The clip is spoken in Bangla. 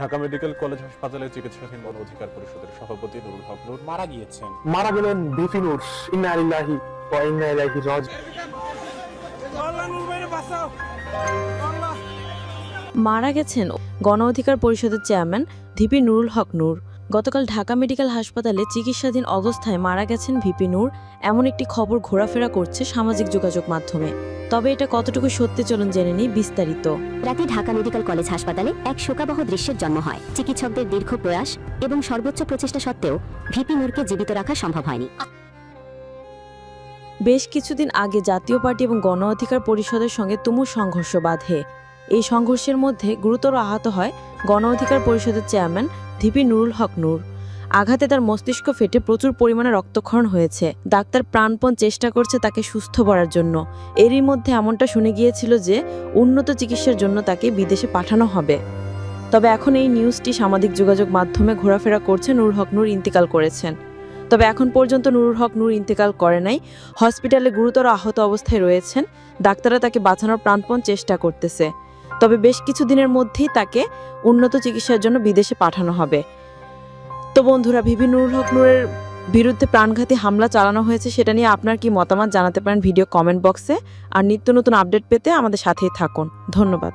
ঢাকা মেডিকেল কলেজ হাসপাতালে চিকিৎসাধীন গণ অধিকার পরিষদের সভাপতি নুরুল হক নূর মারা গিয়েছেন। মারা গেলেন বিপি নূর। ইন্না আলিল্লাহি ওয়া ইন্না ইলাইহি মারা গেছেন গণ অধিকার পরিষদের চেয়ারম্যান ধিপি নুরুল হক নূর। গতকাল ঢাকা মেডিকেল হাসপাতালে চিকিৎসাধীন অবস্থায় মারা গেছেন ভিপি নূর এমন একটি খবর ঘোরাফেরা করছে সামাজিক যোগাযোগ মাধ্যমে। তবে এটা কতটুকু সত্যি চলুন জেনে নিই বিস্তারিত। রাতে ঢাকা মেডিকেল কলেজ হাসপাতালে এক শোকাবহ দৃশ্যের জন্ম হয়। চিকিৎসকদের দীর্ঘ প্রয়াস এবং সর্বোচ্চ প্রচেষ্টা সত্ত্বেও ভিপি নূরকে জীবিত রাখা সম্ভব হয়নি। বেশ কিছুদিন আগে জাতীয় পার্টি এবং গণ অধিকার পরিষদের সঙ্গে তুমুল সংঘর্ষ বাধে। এই সংঘর্ষের মধ্যে গুরুতর আহত হয় গণ অধিকার পরিষদের চেয়ারম্যান ভিপি নুরুল হক নূর। আঘাতে তার মস্তিষ্ক ফেটে প্রচুর পরিমাণে রক্তক্ষরণ হয়েছে। ডাক্তার প্রাণপণ চেষ্টা করছে তাকে সুস্থ করার জন্য। এরই মধ্যে এমনটা শুনে গিয়েছিল যে, উন্নত চিকিৎসার জন্য তাকে বিদেশে পাঠানো হবে। তবে এখন এই নিউজটি সামাজিক যোগাযোগ মাধ্যমে ঘোরাফেরা করছে নুরুল হক নূর ইন্তেকাল করেছেন। তবে এখন পর্যন্ত নুরুল হক নূর ইন্তেকাল করে নাই। হসপিটালে গুরুতর আহত অবস্থায় রয়েছেন। ডাক্তাররা তাকে বাঁচানোর প্রাণপণ চেষ্টা করতেছে। তবে বেশ কিছু দিনের মধ্যেই তাকে উন্নত চিকিৎসার জন্য বিদেশে পাঠানো হবে। তো বন্ধুরা, ভিভি নুরুল হক নূরের বিরুদ্ধে প্রাণঘাতী হামলা চালানো হয়েছে সেটা নিয়ে আপনার কি মতামত জানাতে পারেন ভিডিও কমেন্ট বক্সে। আর নিত্য নতুন আপডেট পেতে আমাদের সাথেই থাকুন। ধন্যবাদ।